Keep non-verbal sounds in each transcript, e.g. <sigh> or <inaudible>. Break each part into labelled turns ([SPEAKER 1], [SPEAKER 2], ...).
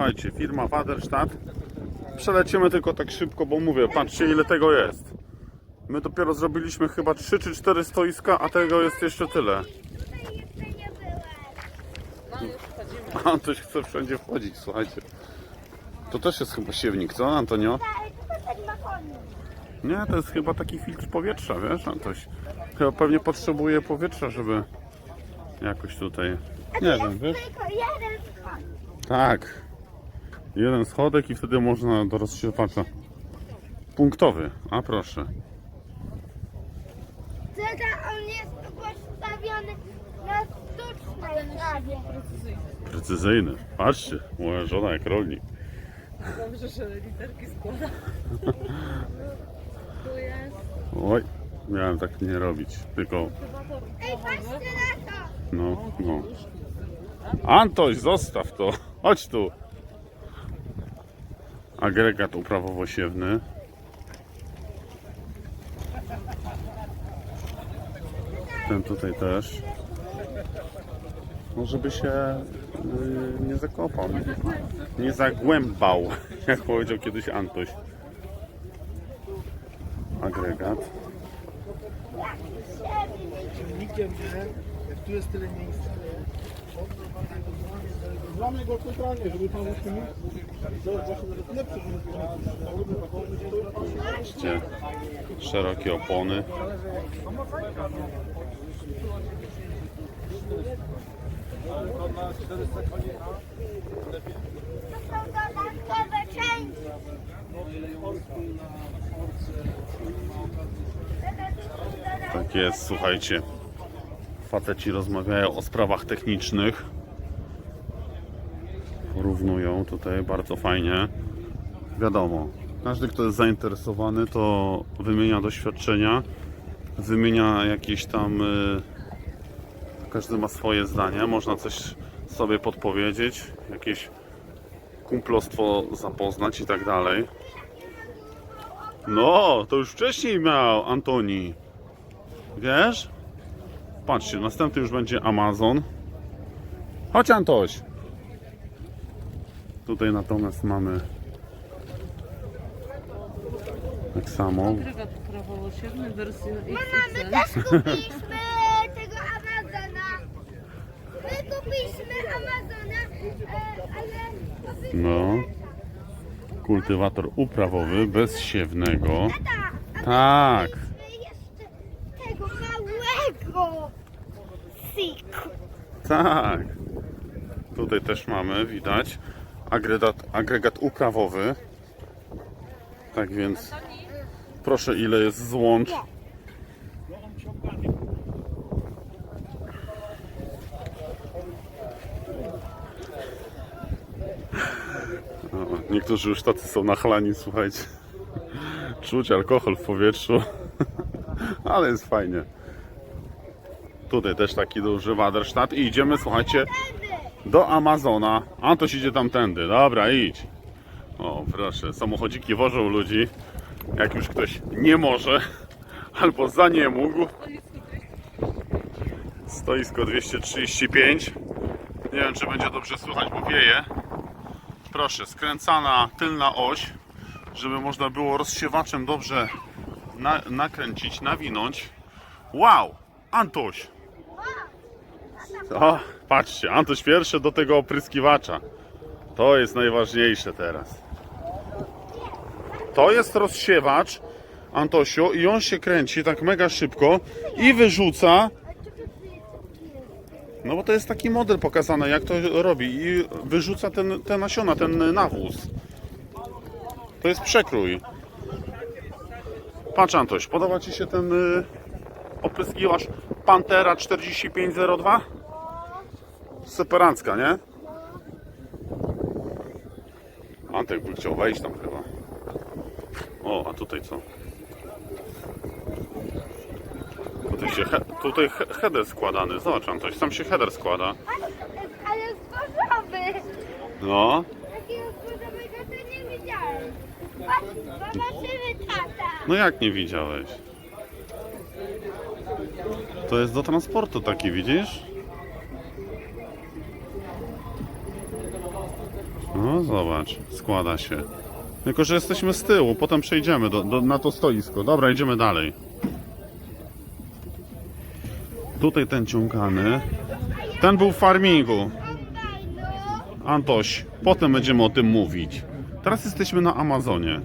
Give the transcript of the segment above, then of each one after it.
[SPEAKER 1] słuchajcie, firma Waderstadt. Przelecimy tylko tak szybko, bo mówię, patrzcie ile tego jest. My dopiero zrobiliśmy chyba 3 czy 4 stoiska, a tego jest jeszcze tyle. A ktoś chce wszędzie wchodzić, słuchajcie. To też jest chyba siewnik, co Antonio? Nie, to jest chyba taki filtr powietrza, wiesz, Antoś? Chyba pewnie potrzebuje powietrza, żeby jakoś tutaj... Nie wiem, wiesz?
[SPEAKER 2] Tylko jeden skąd.
[SPEAKER 1] Tak. Jeden schodek i wtedy można do rozsiewacza. Punktowy, a proszę.
[SPEAKER 2] Tata, on jest postawiony na sztucznej trawie.
[SPEAKER 1] Precyzyjny. Patrzcie, moja żona jak rolnik.
[SPEAKER 3] Dobrze, że literki składa. <laughs> Tu jest
[SPEAKER 1] Oj, miałem tak nie robić, tylko
[SPEAKER 2] Ej, patrzcie na to.
[SPEAKER 1] no, no. Antoś, zostaw to. Chodź tu. Agregat uprawowo-siewny. Ten tutaj też. No żeby się y, nie zakopał, nie, zagłębał, <laughs> jak powiedział kiedyś Antoś. Agregat.
[SPEAKER 4] Nikiem, nie? Jak tu jest tyle miejsca. Złamy go centralnie, żeby właśnie mógł.
[SPEAKER 1] Patrzcie, szerokie opony. Tak jest, słuchajcie. Faceci rozmawiają o sprawach technicznych. Równują tutaj bardzo fajnie. Wiadomo, każdy kto jest zainteresowany to wymienia doświadczenia, wymienia jakieś tam y, każdy ma swoje zdanie, można coś sobie podpowiedzieć, jakieś kumplostwo zapoznać i tak dalej. No, to już wcześniej miał Antoni. Wiesz? Patrzcie, następny już będzie Amazon. Chodź Antoś! Tutaj natomiast mamy tak samo.
[SPEAKER 3] agregat prawoosiewny wersja
[SPEAKER 2] Mama, my
[SPEAKER 3] XXL.
[SPEAKER 2] też kupiliśmy <laughs> tego Amazona. My kupiliśmy Amazona, e, ale kupiliśmy
[SPEAKER 1] No. Kultywator uprawowy, bezsiewnego.
[SPEAKER 2] tata.
[SPEAKER 1] Tak.
[SPEAKER 2] Jeszcze tego małego siku.
[SPEAKER 1] Tak. Tutaj też mamy, widać, agregat, agregat uprawowy. Tak więc proszę ile jest złącz. Niektórzy już tacy są nachlani, słuchajcie. Czuć alkohol w powietrzu. Ale jest fajnie. Tutaj też taki duży Waderstadt i idziemy, słuchajcie, do Amazona. Antoś idzie tamtędy. Dobra, idź. O, proszę, samochodziki wożą ludzi. Jak już ktoś nie może, albo za nie mógł. Stoisko 235. Nie wiem, czy będzie dobrze słychać, bo wieje. Proszę, skręcana tylna oś, żeby można było rozsiewaczem dobrze na, nakręcić, nawinąć. Wow! Antoś! O, patrzcie, Antoś pierwszy do tego opryskiwacza. To jest najważniejsze teraz. To jest rozsiewacz, Antosiu, i on się kręci tak mega szybko i wyrzuca. No bo to jest taki model pokazany, jak to robi. I wyrzuca ten, te nasiona, ten nawóz. To jest przekrój. Patrz Antoś, podoba Ci się ten y, opryskiwacz Pantera 4502? Superancka, nie? Antek by chciał wejść tam chyba. O, a tutaj co? Tutaj się he, tutaj he, header składany. Zobacz Antoś, sam się header składa.
[SPEAKER 2] Ale zbożowy.
[SPEAKER 1] No,
[SPEAKER 2] Takiego zbożowego to nie widziałem. Patrz, zobaczymy tata.
[SPEAKER 1] no jak nie widziałeś? To jest do transportu taki, widzisz? No, zobacz, składa się. Tylko, że jesteśmy z tyłu, potem przejdziemy do, do, na to stoisko. Dobra, idziemy dalej. Tutaj ten ciągany. Ten był w farmingu. Antoś, potem będziemy o tym mówić. Teraz jesteśmy na Amazonie.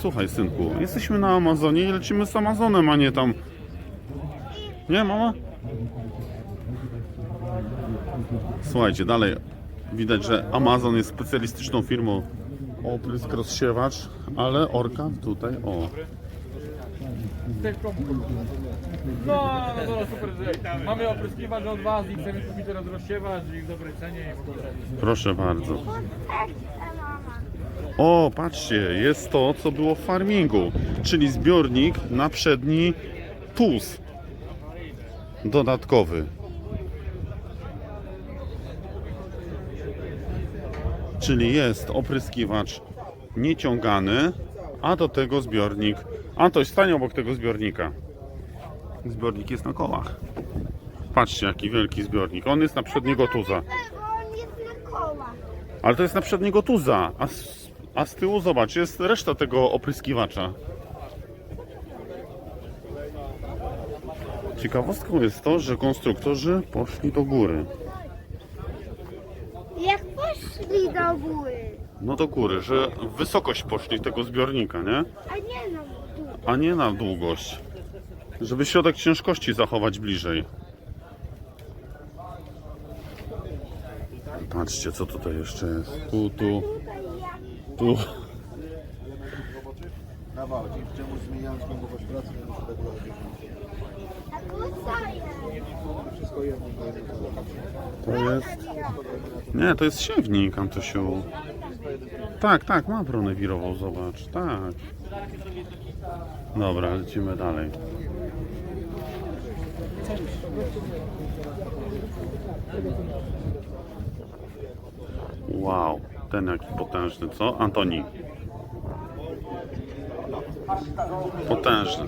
[SPEAKER 1] Słuchaj, synku, jesteśmy na Amazonie i lecimy z Amazonem, a nie tam. Nie, mama? Słuchajcie, dalej widać, że Amazon jest specjalistyczną firmą o prysk rozsiewacz, ale Orka tutaj, o.
[SPEAKER 5] No, no dobra, super, że mamy opryskiwacz od was i chcemy kupić teraz rozsiewacz i w dobrej cenie i w ogóle.
[SPEAKER 1] Proszę bardzo. O, patrzcie, jest to, co było w farmingu, czyli zbiornik na przedni TUS dodatkowy. Czyli jest opryskiwacz nieciągany, a do tego zbiornik. Antoś, stań obok tego zbiornika. Zbiornik jest na kołach. Patrzcie, jaki wielki zbiornik. On jest na przedniego tuza. Ale to jest na przedniego tuza, a z, a z tyłu zobacz, jest reszta tego opryskiwacza. Ciekawostką jest to, że konstruktorzy poszli do góry.
[SPEAKER 2] Poszli do góry,
[SPEAKER 1] No do góry, że w wysokość poszli tego zbiornika, nie?
[SPEAKER 2] a nie na dół.
[SPEAKER 1] A nie na długość. Żeby środek ciężkości zachować bliżej. Patrzcie, co tutaj jeszcze jest. Tu, tu, tu.
[SPEAKER 4] Dzięki czemu ciągłość pracy, nie muszę regularnie.
[SPEAKER 2] A tu co jest?
[SPEAKER 4] Wszystko jedno, to jest.
[SPEAKER 1] Nie, to jest siewnik, Antosiu. Tak, tak, ma bronę wirową, zobacz, tak. Dobra, lecimy dalej. Wow, ten jaki potężny, co? Antoni. Potężny.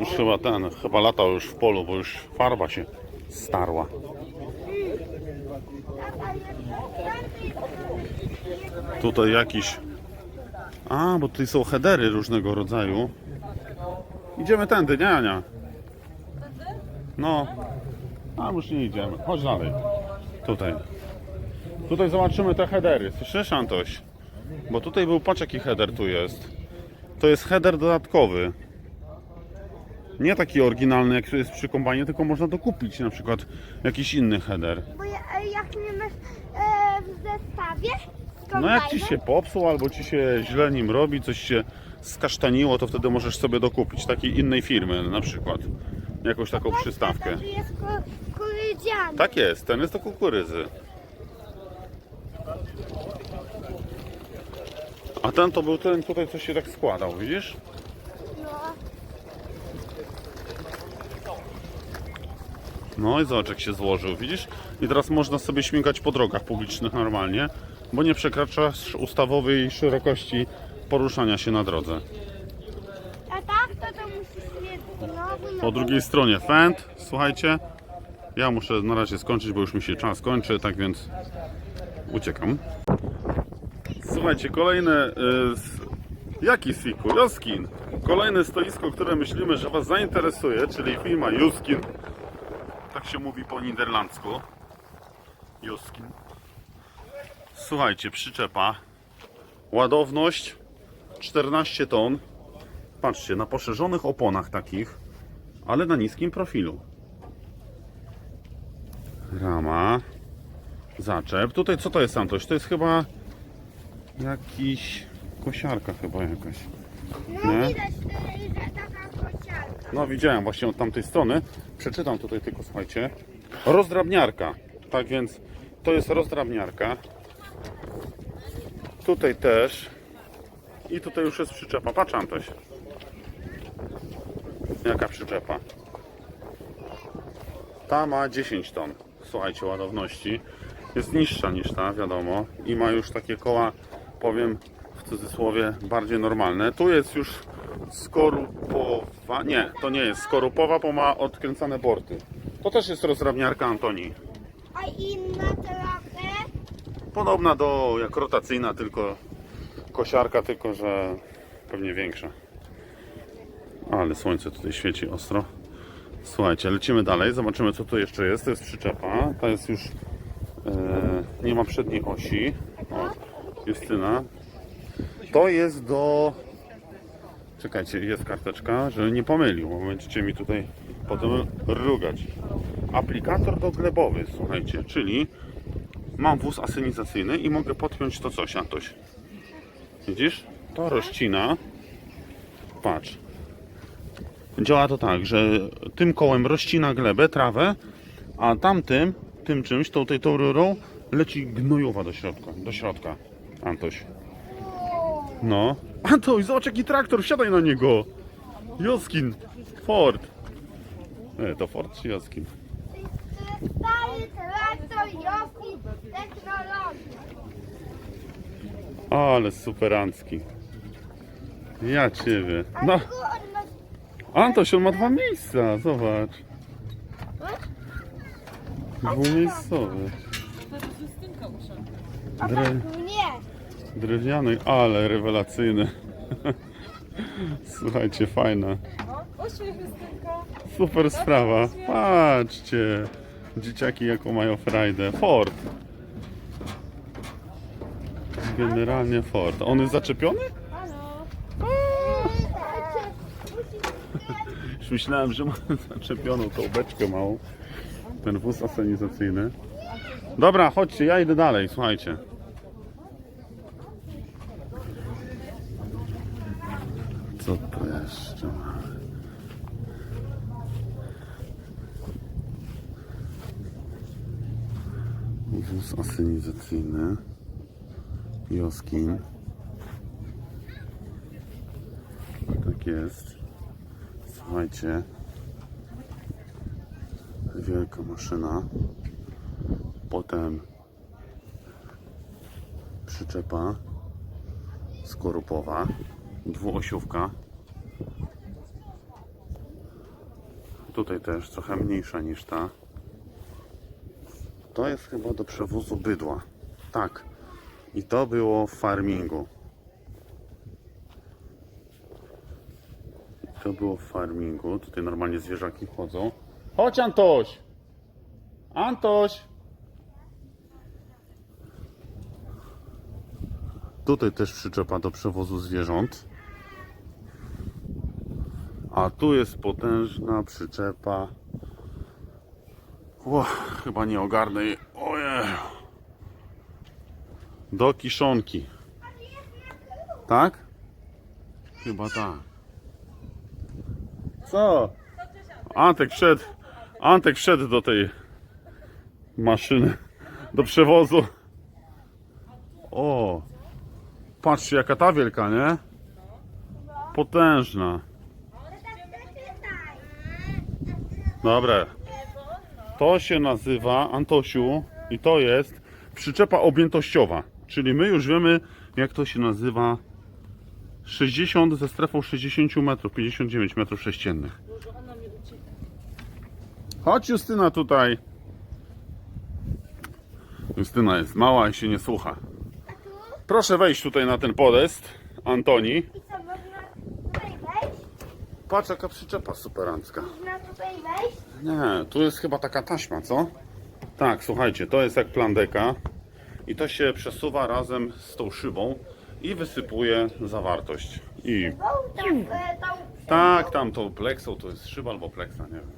[SPEAKER 1] Już chyba ten, chyba latał już w polu, bo już farba się starła. Tutaj jakiś... A, bo tutaj są headery różnego rodzaju. Idziemy tędy, nie Ania? No. A, już nie idziemy. Chodź dalej. Tutaj. Tutaj zobaczymy te headery. Słyszysz, Antoś? Bo tutaj był, patrz jaki header tu jest. To jest header dodatkowy. Nie taki oryginalny, jak jest przy kombajnie, tylko można dokupić na przykład jakiś inny header.
[SPEAKER 2] Bo ja, jak nie masz e, w zestawie z
[SPEAKER 1] No jak ci
[SPEAKER 2] kombajnem,
[SPEAKER 1] się popsuł albo ci się źle nim robi, coś się skasztaniło, to wtedy możesz sobie dokupić takiej innej firmy na przykład. Jakąś taką przystawkę.
[SPEAKER 2] to jest ko- kukurydziany.
[SPEAKER 1] Tak jest, ten jest do kukurydzy. A ten to był ten tutaj, co się tak składał, widzisz?
[SPEAKER 2] No.
[SPEAKER 1] I zobacz jak się złożył, widzisz? I teraz można sobie śmigać po drogach publicznych normalnie, bo nie przekraczasz ustawowej szerokości poruszania się na drodze.
[SPEAKER 2] A tak, to to musisz mieć znowu
[SPEAKER 1] Po drugiej stronie fend, słuchajcie. Ja muszę na razie skończyć, bo już mi się czas kończy, tak więc uciekam. Słuchajcie, kolejne. Y, jaki Siku? Joskin. Kolejne stoisko, które myślimy, że Was zainteresuje, czyli firma Juskin. Tak się mówi po niderlandzku. Juskin. Słuchajcie, przyczepa. Ładowność 14 ton. Patrzcie, na poszerzonych oponach takich, ale na niskim profilu. Rama. Zaczep. Tutaj co to jest Santoś? To jest chyba jakiś kosiarka chyba jakaś.
[SPEAKER 2] No
[SPEAKER 1] Nie?
[SPEAKER 2] widać tutaj, że taka kociarka.
[SPEAKER 1] No widziałem właśnie od tamtej strony. Przeczytam tutaj tylko, słuchajcie. Rozdrabniarka. Tak więc to jest rozdrabniarka. Tutaj też. I tutaj już jest przyczepa. Patrz Antoś. Jaka przyczepa? Ta ma 10 ton. Słuchajcie, ładowności. Jest niższa niż ta, wiadomo. I ma już takie koła, powiem w cudzysłowie, bardziej normalne. Tu jest już skorupowa. Nie, to nie jest skorupowa, bo ma odkręcane borty. To też jest rozrabniarka Antoni.
[SPEAKER 2] A inna trochę.
[SPEAKER 1] Podobna do jak rotacyjna, tylko kosiarka, tylko że pewnie większa. Ale słońce tutaj świeci ostro. Słuchajcie, lecimy dalej, zobaczymy co tu jeszcze jest. To jest przyczepa, ta jest już e, nie ma przedniej osi. O, Justyna. To jest do. Czekajcie, jest karteczka, żeby nie pomylił, bo będziecie mi tutaj potem rugać. Aplikator do glebowy, słuchajcie, czyli mam wóz asynizacyjny i mogę podpiąć to coś, Antoś. Widzisz? To rozcina. Patrz. Działa to tak, że tym kołem rozcina glebę, trawę, a tamtym, tym czymś, tą, tej, tą rurą leci gnojowa do środka, do środka. Antoś. No. Antoś, zobacz jaki traktor, wsiadaj na niego. Joskin. Ford. Nie, to Ford czy Joskin?
[SPEAKER 2] Stary traktor Joki technologii.
[SPEAKER 1] Ale superancki. Ja ciebie. No, Antoś, on ma dwa miejsca, zobacz. Dwumiejscowy.
[SPEAKER 3] Usiądzie.
[SPEAKER 1] Dre,
[SPEAKER 2] nie.
[SPEAKER 1] drewniany, ale rewelacyjny. <laughs> Słuchajcie, fajna. Super sprawa. Patrzcie. Dzieciaki jaką mają frajdę. Ford. Generalnie Ford. On jest zaczepiony? <laughs> Myślałem, że ma zaczepioną tą beczkę małą. Ten wóz asenizacyjny. Dobra, chodźcie, ja idę dalej, słuchajcie. Co to jeszcze? Wóz asynizacyjny. Joskin. Tak jest. Słuchajcie. Wielka maszyna. Potem przyczepa skorupowa. Dwuosiówka. Tutaj też trochę mniejsza niż ta. To jest chyba do przewozu bydła. Tak. I to było w farmingu. To było w farmingu. Tutaj normalnie zwierzaki chodzą. Chodź Antoś! Antoś! Tutaj też przyczepa do przewozu zwierząt. A tu jest potężna przyczepa. Chyba nie ogarnę jej. Ojej. Do kiszonki. Tak? Chyba tak. Co? Antek wszedł. Antek wszedł do tej maszyny. Do przewozu. O. Patrzcie jaka ta wielka, nie? Potężna. Dobra. To się nazywa, Antosiu, i to jest przyczepa objętościowa. Czyli my już wiemy, jak to się nazywa. 60 ze strefą 60 metrów, 59 metrów sześciennych. Chodź Justyna tutaj. Justyna jest mała i się nie słucha. Proszę wejść tutaj na ten podest, Antoni.
[SPEAKER 2] I co, można tutaj wejść?
[SPEAKER 1] Patrz jaka przyczepa superancka.
[SPEAKER 2] Można tutaj wejść?
[SPEAKER 1] Nie, tu jest chyba taka taśma, co? Tak, słuchajcie, to jest jak plandeka i to się przesuwa razem z tą szybą i wysypuje zawartość. I
[SPEAKER 2] tam,
[SPEAKER 1] tak, tam tą pleksą to jest szyba albo pleksa, nie wiem.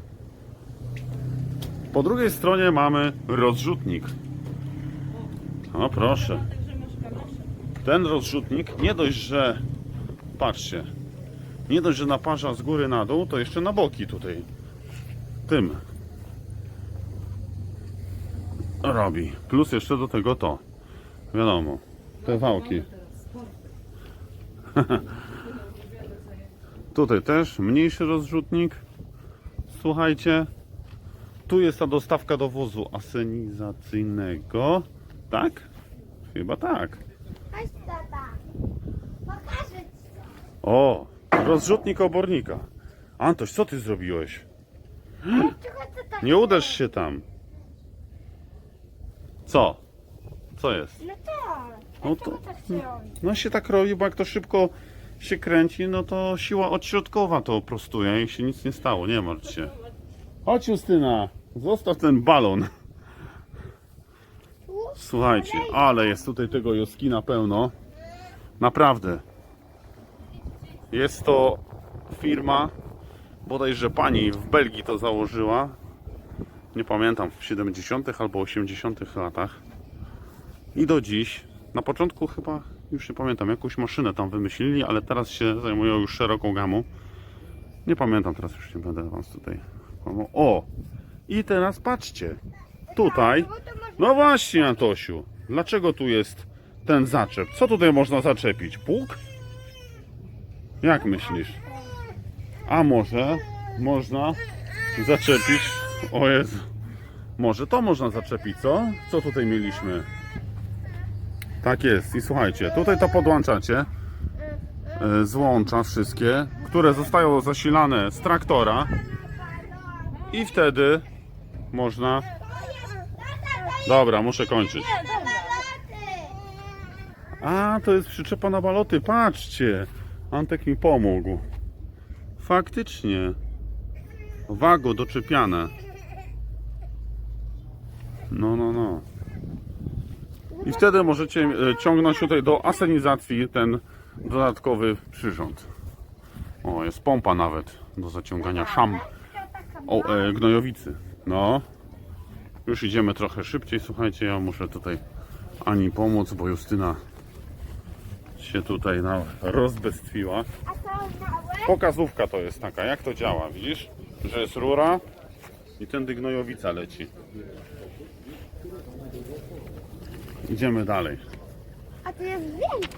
[SPEAKER 1] Po drugiej stronie mamy rozrzutnik. No proszę. Ten rozrzutnik nie dość, że patrzcie, nie dość, że naparza z góry na dół, to jeszcze na boki tutaj tym robi. Plus jeszcze do tego to. Wiadomo, te wałki. <laughs> Tutaj też mniejszy rozrzutnik. Słuchajcie, tu jest ta dostawka do wozu asenizacyjnego. Tak? Chyba tak.
[SPEAKER 2] Pokażę ci.
[SPEAKER 1] O, rozrzutnik obornika. Antoś, co ty zrobiłeś?
[SPEAKER 2] Tak
[SPEAKER 1] Nie uderz się tam. Co? Co jest?
[SPEAKER 2] No tak.
[SPEAKER 1] No to-
[SPEAKER 2] tak?
[SPEAKER 1] No się tak robi, bo jak to szybko się kręci, no to siła odśrodkowa to prostuje i się nic nie stało, nie martw się. Chodź Justyna, zostaw ten balon. Słuchajcie, ale jest tutaj tego Joskina pełno. Naprawdę. Jest to firma, bodajże pani w Belgii to założyła. Nie pamiętam, w 70. albo 80. latach. I do dziś, na początku chyba, już nie pamiętam, jakąś maszynę tam wymyślili, ale teraz się zajmują już szeroką gamą. Nie pamiętam, teraz już nie będę was tutaj. O! I teraz patrzcie. Tutaj. No właśnie, Antosiu. Dlaczego tu jest ten zaczep? Co tutaj można zaczepić? Pług? Jak myślisz? A może można zaczepić. O Jezu. Może to można zaczepić, co? Co tutaj mieliśmy? Tak jest. I słuchajcie, tutaj to podłączacie. e, Złącza wszystkie, które zostają zasilane z traktora. I wtedy można. Dobra, muszę kończyć. A, to jest przyczepa na baloty. Patrzcie. Antek mi pomógł. Faktycznie. Wago doczepiane. No, no, no. I wtedy możecie e, ciągnąć tutaj do asenizacji ten dodatkowy przyrząd. O, jest pompa nawet do zaciągania szam o, e, gnojowicy. No. Już idziemy trochę szybciej. Słuchajcie, ja muszę tutaj Ani pomóc, bo Justyna się tutaj nam rozbestwiła. Pokazówka to jest taka, jak to działa, widzisz? Że jest rura i tędy gnojowica leci. Idziemy dalej.
[SPEAKER 2] A to jest więcej.